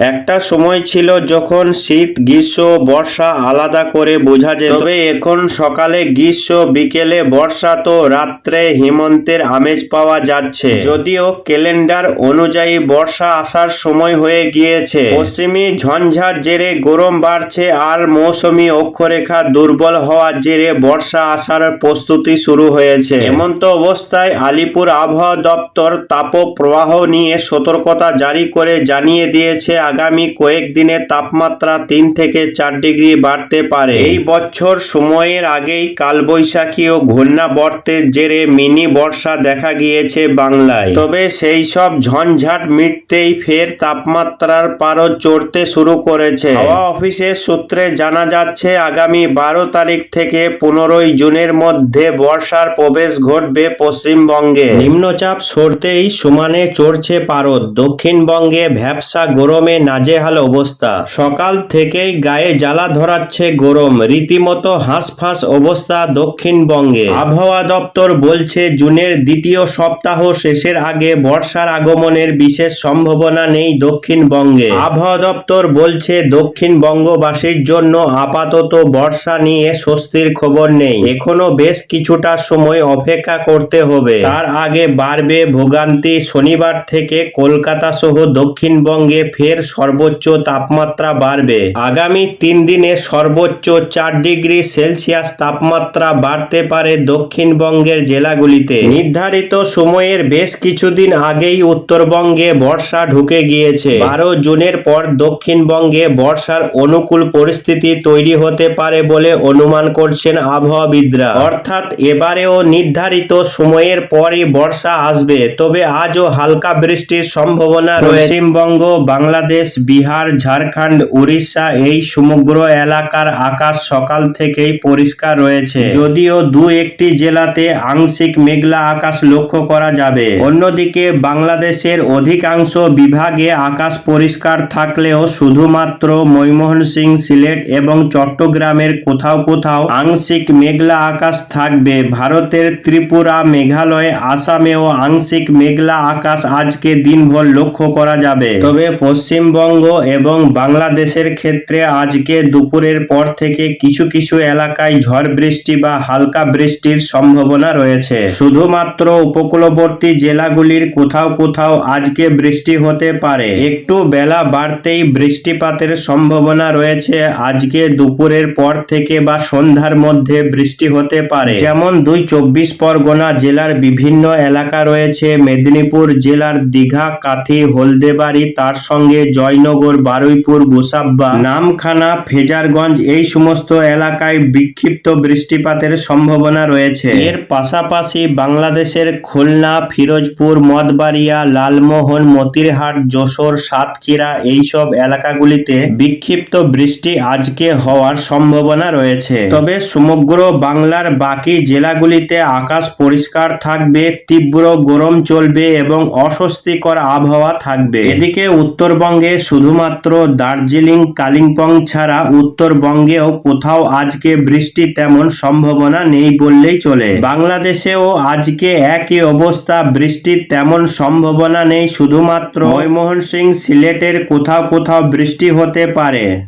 একটা সময় ছিল যখন শীত, গ্রীষ্ম, বর্ষা আলাদা করে বোঝা যেত। তবে এখন সকালে গ্রীষ্ম, বিকেলে বর্ষা তো রাত্রে হেমন্তের আমেজ পাওয়া যাচ্ছে। যদিও ক্যালেন্ডার অনুযায়ী বর্ষা আসার সময় হয়ে গিয়েছে। পশ্চিমী ঝঞ্ঝার জেরে গরম বাড়ছে আর মৌসুমি অক্ষরেখা দুর্বল হওয়ার জেরে বর্ষা আসার প্রস্তুতি শুরু হয়েছে। এমন্ত অবস্থায় আলিপুর আবহাওয়া দপ্তর তাপপ্রবাহ নিয়ে সতর্কতা জারি করে জানিয়ে দিয়েছে আগামী কয়েকদিনে তাপমাত্রা তিন থেকে চার ডিগ্রি বাড়তে পারে। এই বছর সময়ের আগেই কালবৈশাখী ও ঘূর্ণাবর্তের জেরে মিনি বর্ষা দেখা গিয়েছে বাংলায়। তবে সেই সব ঝঞ্ঝাট মিটতেই ফের তাপমাত্রার পারও চড়তে শুরু করেছে। হাওয়া অফিসের সূত্রে জানা যাচ্ছে, আগামী বারো তারিখ থেকে পনেরোই জুনের মধ্যে বর্ষার প্রবেশ ঘটবে পশ্চিমবঙ্গে। নিম্নচাপ সরতেই সমানে চড়ছে পারদ। দক্ষিণবঙ্গে ভ্যাবসা গরমে নাজেহাল অবস্থা। সকাল থেকেই গায়ে জ্বালা ধরাচ্ছে গরম, রীতিমতো হাঁসফাঁস অবস্থা দক্ষিণবঙ্গে। আবহাওয়া দপ্তর বলছে, জুনের দ্বিতীয় সপ্তাহ শেষের আগে বর্ষার আগমনের বিশেষ সম্ভাবনা নেই দক্ষিণবঙ্গে। আবহাওয়া দপ্তর বলছে, দক্ষিণবঙ্গবাসীর জন্য আপাতত বর্ষা নিয়ে স্বস্তির খবর নেই। এখনও বেশ কিছুটা সময় অপেক্ষা করতে হবে। তার আগে বাড়বে ভোগান্তি শনিবার থেকে কলকাতা সহ দক্ষিণবঙ্গে ফের সর্বোচ্চ তাপমাত্রা বাড়বে। আগামী তিন দিনে সর্বোচ্চ চার ডিগ্রি সেলসিয়াস তাপমাত্রা বাড়তে পারে দক্ষিণবঙ্গের জেলাগুলিতে। নির্ধারিত সময়ের বেশ কিছুদিন আগেই উত্তরবঙ্গে বর্ষা ঢুকে গিয়েছে। বারো জুনের পর দক্ষিণবঙ্গে বর্ষার অনুকূল পরিস্থিতি তৈরি হতে পারে বলে অনুমান করছেন আবহাওয়াবিদরা। অর্থাৎ এবারেও নির্ধারিত সময়ের পরই বর্ষা আসবে, তবে আজও হালকা বৃষ্টির সম্ভাবনা পশ্চিমবঙ্গ, বাংলাদেশ বিহার, ঝাড়খণ্ড, উড়িষ্যা এই সমগ্র এলাকার আকাশ সকাল থেকেই পরিষ্কার রয়েছে। যদিও দু একটি জেলাতে আংশিক মেঘলা আকাশ লক্ষ্য করা যাবে। অন্যদিকে বাংলাদেশের অধিকাংশ বিভাগে আকাশ পরিষ্কার থাকলেও শুধুমাত্র ময়মোহন সিং সিলেট এবং চট্টগ্রামের কোথাও কোথাও আংশিক মেঘলা আকাশ থাকবে। ভারতের ত্রিপুরা, মেঘালয়, আসামেও আংশিক মেঘলা আকাশ আজকে দিনভর লক্ষ্য করা যাবে। তবে পশ্চিমবঙ্গ এবং বাংলাদেশের ক্ষেত্রে আজকে দুপুরের পর থেকে কিছু কিছু এলাকায় ঝড় বৃষ্টি বা হালকা বৃষ্টির সম্ভাবনা রয়েছে। শুধুমাত্র উপকূলবর্তী জেলাগুলির কোথাও কোথাও আজকে বৃষ্টি হতে পারে। একটু বেলা বাড়তেই বৃষ্টিপাতের সম্ভাবনা রয়েছে। আজকে দুপুরের পর থেকে বা সন্ধ্যার মধ্যে বৃষ্টি হতে পারে। যেমন দুই চব্বিশ পরগনা জেলার বিভিন্ন এলাকা রয়েছে। মেদিনীপুর জেলার দীঘা, কাথি, হলদেবাড়ি, তার সঙ্গে জয়নগর, বারুইপুর, গোসাব্বা, নামখানা, ফেজারগঞ্জ এই সমস্ত এলাকায় বিক্ষিপ্ত বৃষ্টিপাতের সম্ভাবনা রয়েছে। এর পাশাপাশি বাংলাদেশের খুলনা, ফিরোজপুর মদবাড়িয়া লালমোহন, মতিরহাট, যশোর, সাতক্ষীরা এইসব এলাকাগুলিতে বিক্ষিপ্ত বৃষ্টি আজকে হওয়ার সম্ভাবনা রয়েছে। তবে সমগ্র বাংলার বাকি জেলাগুলিতে আকাশ পরিষ্কার থাকবে, তীব্র গরম চলবে এবং অস্বস্তিকর আবহাওয়া থাকবে। এদিকে উত্তরবঙ্গে শুধুমাত্র দার্জিলিং, কালিম্পং ছাড়া উত্তরবঙ্গেও কোথাও আজকে বৃষ্টি তেমন সম্ভাবনা নেই বললেই চলে। বাংলাদেশেও আজকে একই অবস্থা বৃষ্টির তেমন সম্ভাবনা নেই, শুধুমাত্র ময়মোহন সিং সিলেটের কোথাও কোথাও বৃষ্টি হতে পারে।